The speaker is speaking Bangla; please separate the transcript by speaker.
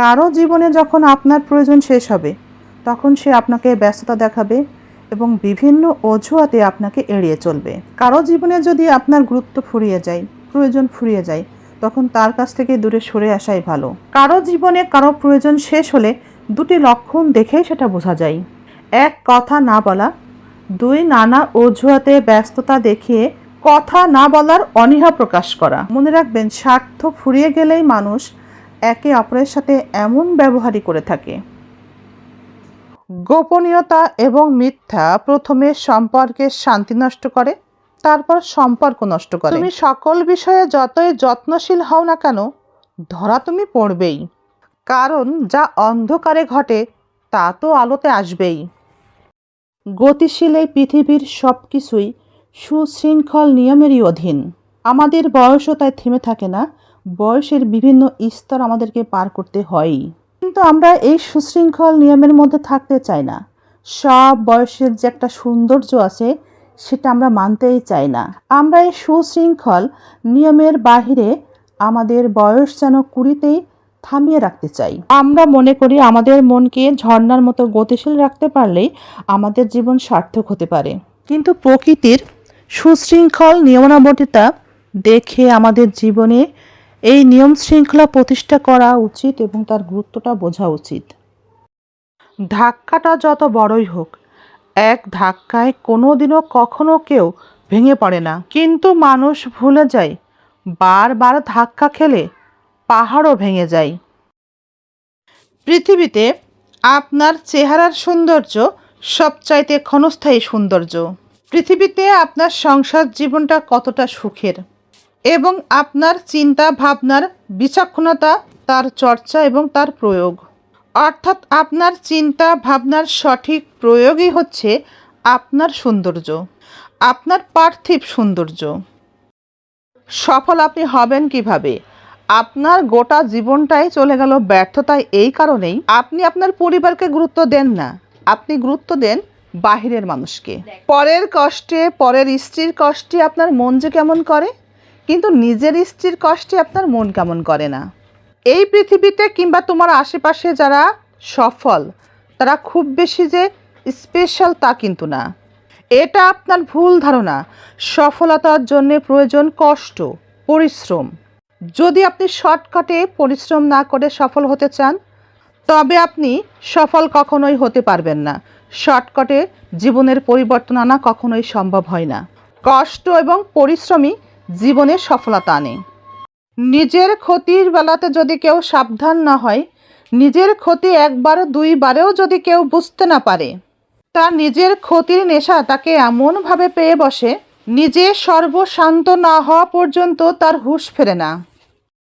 Speaker 1: কারও জীবনে যখন আপনার প্রয়োজন শেষ হবে, তখন সে আপনাকে ব্যস্ততা দেখাবে এবং বিভিন্ন অজুহাতে আপনাকে এড়িয়ে চলবে। কারও জীবনে যদি আপনার গুরুত্ব ফুরিয়ে যায়, প্রয়োজন ফুরিয়ে যায়, তখন তার কাছ থেকে দূরে সরে আসাই ভালো। কারও জীবনে কারও প্রয়োজন শেষ হলে দুটি লক্ষণ দেখেই সেটা বোঝা যায়। এক, কথা না বলা। দুই, নানা অজুহাতে ব্যস্ততা দেখিয়ে কথা না বলার অনীহা প্রকাশ করা। মনে রাখবেন, স্বার্থ ফুরিয়ে গেলেই মানুষ একে অপরের সাথে এমন ব্যবহারই করে থাকে। গোপনীয়তা এবং মিথ্যা প্রথমে সম্পর্কের শান্তি নষ্ট করে, তারপর সম্পর্ক নষ্ট করে। তুমি সকল বিষয়ে যতই যত্নশীল হও না কেন, ধরা তুমি পড়বেই। কারণ যা অন্ধকারে ঘটে, তা তো আলোতে আসবেই। গতিশীল এই পৃথিবীর সব কিছুই সুশৃঙ্খল নিয়মেরই অধীন। আমাদের বয়সও তাই থেমে থাকে না বয়সের বিভিন্ন স্তর আমাদেরকে পার করতে হয়ই কিন্তু আমরা এই সুশৃঙ্খল নিয়মের মধ্যে থাকতে চাই না। সব বয়সের যে একটা সৌন্দর্য আছে, সেটা আমরা মানতেই চাই না। আমরা এই সুশৃঙ্খল নিয়মের বাহিরে আমাদের বয়স যেন কুড়িতেই থামিয়ে রাখতে চাই। আমরা মনে করি আমাদের মনকে ঝর্ণার মতো গতিশীল রাখতে পারলেই আমাদের জীবন সার্থক হতে পারে। কিন্তু প্রকৃতির সুশৃঙ্খল নিয়মাবর্তিতা দেখে আমাদের জীবনে এই নিয়ম শৃঙ্খলা প্রতিষ্ঠা করা উচিত এবং তার গুরুত্বটা বোঝা উচিত। ধাক্কাটা যত বড়ই হোক, এক ধাক্কায় কোনো দিনও কখনো কেউ ভেঙে পড়ে না। কিন্তু মানুষ ভুলে যায়, বারবার ধাক্কা খেলে পাহাড়ও ভেঙে যায়। পৃথিবীতে আপনার চেহারার সৌন্দর্য সবচাইতে ক্ষণস্থায়ী সৌন্দর্য। পৃথিবীতে আপনার সংসার জীবনটা কতটা সুখের। এবং আপনার চিন্তা, ভাবনার বিচক্ষণতা তার চর্চা এবং তার প্রয়োগ। অর্থাৎ আপনার চিন্তা, ভাবনার সঠিক প্রয়োগই হচ্ছে আপনার সৌন্দর্য, আপনার পার্থিব সৌন্দর্য। সফল আপনি হবেন কীভাবে? আপনার গোটা জীবনটাই চলে গেল ব্যর্থতায়, এই কারণেই আপনি আপনার পরিবারকে গুরুত্ব দেন না। আপনি গুরুত্ব দেন বাহিরের মানুষকে। পরের কষ্টে, পরের স্ত্রীর কষ্টে আপনার মন যে কেমন করে? কিন্তু নিজের স্ত্রীর কষ্টে আপনার মন কেমন করে না। এই পৃথিবীতে কিংবা তোমার আশেপাশে যারা সফল, তারা খুব বেশি যে স্পেশাল তা কিন্তু না। এটা আপনার ভুল ধারণা। সফলতার জন্য প্রয়োজন কষ্ট, পরিশ্রম। যদি আপনি শর্টকাটে পরিশ্রম না করে সফল হতে চান, তবে আপনি সফল কখনোই হতে পারবেন না। শর্টকাটে জীবনের পরিবর্তন আনা কখনোই সম্ভব হয় না। কষ্ট এবং পরিশ্রমই জীবনে সফলতা আনে। নিজের ক্ষতির বেলাতে যদি কেউ সাবধান না হয়, নিজের ক্ষতি একবার দুইবারেও যদি কেউ বুঝতে না পারে তার নিজের ক্ষতির নেশা তাকে এমনভাবে পেয়ে বসে, নিজে সর্বশান্ত না হওয়া পর্যন্ত তার হুশ ফেরে না।